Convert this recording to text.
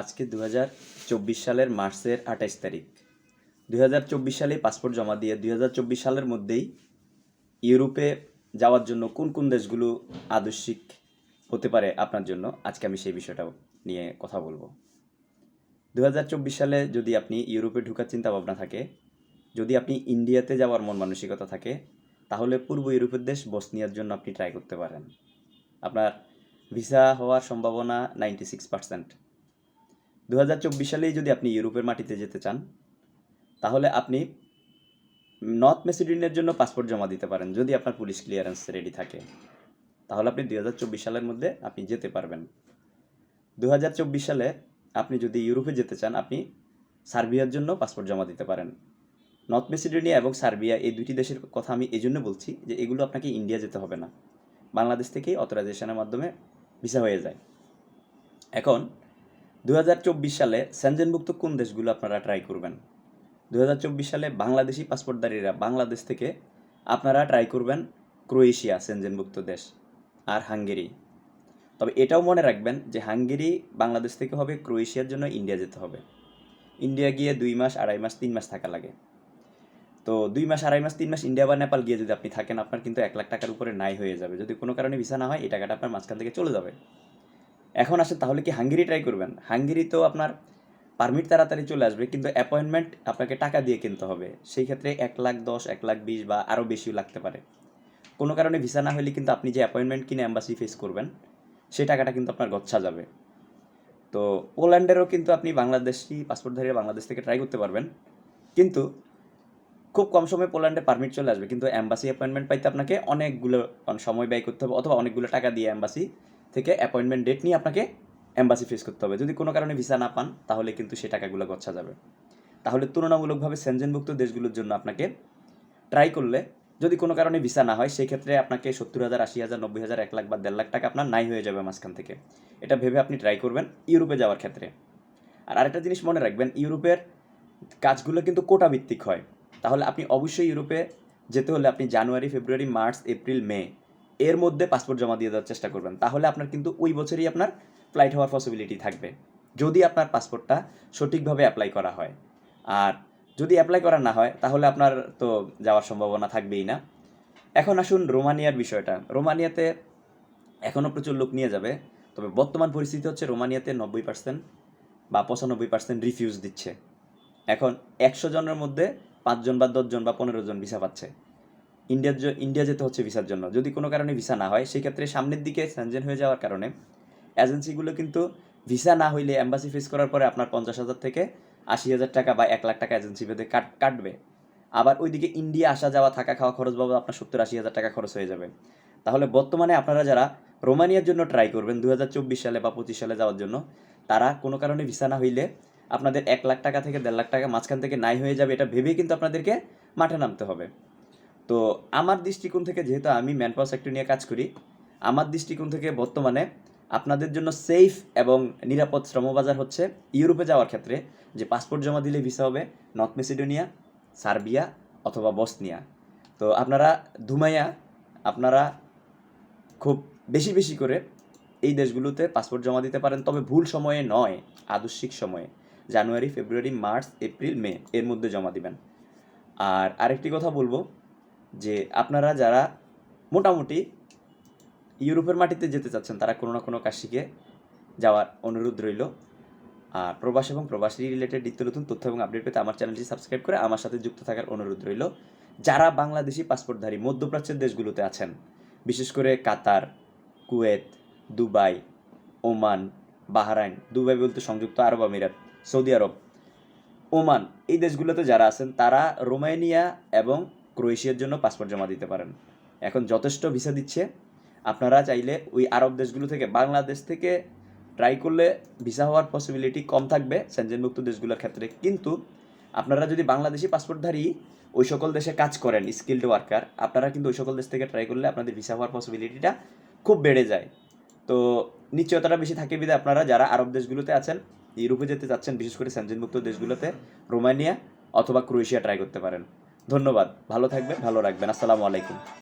আজকে দু সালের মার্চের আঠাইশ তারিখ। চব্বিশ সালে পাসপোর্ট জমা দিয়ে চব্বিশ সালের মধ্যেই ইউরোপে যাওয়ার জন্য কোন কোন দেশগুলো আদর্শিক হতে পারে আপনার জন্য, আজকে আমি সেই বিষয়টা নিয়ে কথা বলব। দু হাজার চব্বিশ সালে যদি আপনি ইউরোপে ঢোকার চিন্তা ভাবনা থাকে, যদি আপনি ইন্ডিয়াতে যাওয়ার মন মানসিকতা থাকে, তাহলে পূর্ব ইউরোপের দেশ বসনিয়ার জন্য আপনি ট্রাই করতে পারেন। আপনার ভিসা হওয়ার সম্ভাবনা নাইনটি সিক্স পার্সেন্ট দু হাজার চব্বিশ সালেই যদি আপনি ইউরোপের মাটিতে যেতে চান, তাহলে আপনি নর্থ মেসিডোনিয়ার জন্য পাসপোর্ট জমা দিতে পারেন, যদি আপনার পুলিশ ক্লিয়ারেন্স রেডি থাকে। তাহলে আপনি দুই হাজার চব্বিশ সালের মধ্যে আপনি যেতে পারবেন। দু হাজার চব্বিশ সালে আপনি যদি ইউরোপে যেতে চান, আপনি সার্বিয়ার জন্য পাসপোর্ট জমা দিতে পারেন। নর্থ মেসিডোনিয়া এবং সার্বিয়া এই দুটি দেশের কথা আমি এই জন্য বলছি যে এগুলো আপনাকে ইন্ডিয়া যেতে হবে না। বাংলাদেশ থেকেই অথরাইজেশনের মাধ্যমে ভিসা হয়ে যায়। এখন দু হাজার চব্বিশ সালে সেনজেনভুক্ত কোন দেশগুলো আপনারা ট্রাই করবেন? দু হাজার চব্বিশ সালে বাংলাদেশি পাসপোর্টধারীরা বাংলাদেশ থেকে আপনারা ট্রাই করবেন ক্রোয়েশিয়া সেনজেনভুক্ত দেশ আর হাঙ্গেরি। তবে এটাও মনে রাখবেন যে হাঙ্গেরি বাংলাদেশ থেকে হবে, ক্রোয়েশিয়ার জন্য ইন্ডিয়া যেতে হবে। ইন্ডিয়া গিয়ে দুই মাস, আড়াই মাস, তিন মাস থাকা লাগে। তো দুই মাস, আড়াই মাস, তিন মাস ইন্ডিয়া বা নেপাল গিয়ে যদি আপনি থাকেন, আপনার কিন্তু এক লাখ টাকার উপরে নাই হয়ে যাবে। যদি কোনো কারণে ভিসা না হয়, এই টাকাটা আপনার মাঝখান থেকে চলে যাবে। এখন আসেন, তাহলে কি হাঙ্গেরি ট্রাই করবেন? হাঙ্গেরি তো আপনার পারমিট তাড়াতাড়ি চলে আসবে, কিন্তু অ্যাপয়েন্টমেন্ট আপনাকে টাকা দিয়ে কিনতে হবে। সেই ক্ষেত্রে এক লাখ দশ, এক লাখ বিশ বা আরও বেশিও লাগতে পারে। কোনো কারণে ভিসা না হলে কিন্তু আপনি যে অ্যাপয়েন্টমেন্ট কিনে অ্যাম্বাসি ফেস করবেন সেই টাকাটা কিন্তু আপনার গচ্ছা যাবে। তো পোল্যান্ডেরও কিন্তু আপনি বাংলাদেশি পাসপোর্টধারী বাংলাদেশ থেকে ট্রাই করতে পারবেন। কিন্তু খুব কম সময়ে পোল্যান্ডে পারমিট চলে আসবে, কিন্তু অ্যাম্বাসি অ্যাপয়েন্টমেন্ট পাইতে আপনাকে অনেকগুলো সময় ব্যয় করতে হবে, অথবা অনেকগুলো টাকা দিয়ে অ্যাম্বাসি থেকে অ্যাপয়েন্টমেন্ট ডেট নিয়ে আপনাকে অ্যাম্বাসি ফেস করতে হবে। যদি কোনো কারণে ভিসা না পান, তাহলে কিন্তু সে টাকাগুলো গচ্ছা যাবে। তাহলে তুলনামূলকভাবে সেনজেনভুক্ত দেশগুলোর জন্য আপনাকে ট্রাই করলে যদি কোনো কারণে ভিসা না হয় সেই ক্ষেত্রে আপনাকে সত্তর হাজার, আশি হাজার, নব্বই হাজার, এক লাখ বা দেড় লাখ টাকা আপনার নাই হয়ে যাবে মাঝখান থেকে। এটা ভেবে আপনি ট্রাই করবেন ইউরোপে যাওয়ার ক্ষেত্রে। আর আরেকটা জিনিস মনে রাখবেন, ইউরোপের কাজগুলো কিন্তু কোটা ভিত্তিক হয়। তাহলে আপনি অবশ্যই ইউরোপে যেতে হলে আপনি জানুয়ারি, ফেব্রুয়ারি, মার্চ, এপ্রিল, মে এর মধ্যে পাসপোর্ট জমা দিয়ে দেওয়ার চেষ্টা করবেন। তাহলে আপনার কিন্তু ওই বছরই আপনার ফ্লাইট হওয়ার পসিবিলিটি থাকবে। যদি আপনার পাসপোর্টটা সঠিকভাবে অ্যাপ্লাই করা হয়। আর যদি অ্যাপ্লাই করা না হয়, তাহলে আপনার তো যাওয়ার সম্ভাবনা থাকবেই না। এখন আসুন রোমানিয়ার বিষয়টা। রোমানিয়াতে এখনও প্রচুর লোক নিয়ে যাবে। তবে বর্তমান পরিস্থিতি হচ্ছে রোমানিয়াতে নব্বই পার্সেন্ট বা পঁচানব্বই পার্সেন্ট রিফিউজ দিচ্ছে। এখন একশো জনের মধ্যে পাঁচজন বা দশজন বা পনেরো জন ভিসা পাচ্ছে। ইন্ডিয়ার ইন্ডিয়া যেতে হচ্ছে ভিসার জন্য। যদি কোনো কারণে ভিসা না হয়, সেক্ষেত্রে সামনের দিকে স্যানজেন হয়ে যাওয়ার কারণে এজেন্সিগুলো কিন্তু ভিসা না হইলে অ্যাম্বাসি ফেস করার পরে আপনার পঞ্চাশ হাজার থেকে আশি হাজার টাকা বা এক লাখ টাকা এজেন্সি ভেদে কাট, কাটবে। আবার ওইদিকে ইন্ডিয়া আসা যাওয়া থাকা খাওয়া খরচ বাবদ আপনার সত্তর আশি হাজার টাকা খরচ হয়ে যাবে। তাহলে বর্তমানে আপনারা যারা রোমানিয়ার জন্য ট্রাই করবেন দু চব্বিশ সালে বা পঁচিশ সালে যাওয়ার জন্য, তারা কোনো কারণে ভিসা না হইলে আপনাদের এক লাখ টাকা থেকে দেড় লাখ টাকা মাঝখান থেকে নাই হয়ে যাবে, এটা ভেবেই কিন্তু আপনাদেরকে মাঠে নামতে হবে। তো আমার দৃষ্টিকোণ থেকে যেহেতু আমি ম্যান পাওয়ার সেক্টর নিয়ে কাজ করি, আমার দৃষ্টিকোণ থেকে বর্তমানে আপনাদের জন্য সেফ এবং নিরাপদ শ্রমবাজার হচ্ছে ইউরোপে যাওয়ার ক্ষেত্রে, যে পাসপোর্ট জমা দিলে ভিসা হবে নর্থ মেসিডোনিয়া সার্বিয়া অথবা বসনিয়া তো আপনারা ধুমাইয়া, আপনারা খুব বেশি বেশি করে এই দেশগুলোতে পাসপোর্ট জমা দিতে পারেন, তবে ভুল সময়ে নয়, আদর্শিক সময়ে। জানুয়ারি, ফেব্রুয়ারি, মার্চ, এপ্রিল, মে এর মধ্যে জমা দিবেন। আর আরেকটি কথা বলব যে আপনারা যারা মোটামুটি ইউরোপের মাটিতে যেতে চাচ্ছেন, তারা কোনো না কোনো কাজ শিখে যাওয়ার অনুরোধ রইল। আর প্রবাস এবং প্রবাসী রিলেটেড নিত্য নতুন তথ্য এবং আপডেট পেতে আমার চ্যানেলটি সাবস্ক্রাইব করে আমার সাথে যুক্ত থাকার অনুরোধ রইল। যারা বাংলাদেশি পাসপোর্টধারী, মধ্যপ্রাচ্যের দেশগুলোতে আছেন, বিশেষ করে Qatar, Kuwait, Dubai, Oman, Bahrain, Dubai বলতে সংযুক্ত আরব আমিরাত, সৌদি আরব, ওমান, এই দেশগুলোতে যারা আছেন, তারা রোমানিয়া এবং ক্রোয়েশিয়ার জন্য পাসপোর্ট জমা দিতে পারেন। এখন যথেষ্ট ভিসা দিচ্ছে। আপনারা চাইলে ওই আরব দেশগুলো থেকে, বাংলাদেশ থেকে ট্রাই করলে ভিসা হওয়ার পসিবিলিটি কম থাকবে সেনজেনমুক্ত দেশগুলোর ক্ষেত্রে। কিন্তু আপনারা যদি বাংলাদেশি পাসপোর্টধারী ওই সকল দেশে কাজ করেন স্কিল্ড ওয়ার্কার আপনারা কিন্তু ওই সকল দেশ থেকে ট্রাই করলে আপনাদের ভিসা হওয়ার পসিবিলিটিটা খুব বেড়ে যায়। তো নিশ্চয়তাটা বেশি থাকে বিধে আপনারা যারা আরব দেশগুলোতে আছেন, ইউরোপে যেতে চাচ্ছেন, বিশেষ করে সেনজেনমুক্ত দেশগুলোতে, রোমানিয়া অথবা ক্রোয়েশিয়া ট্রাই করতে পারেন। ধন্যবাদ। ভালো থাকবেন ভালো রাখবেন। আসসালামু আলাইকুম।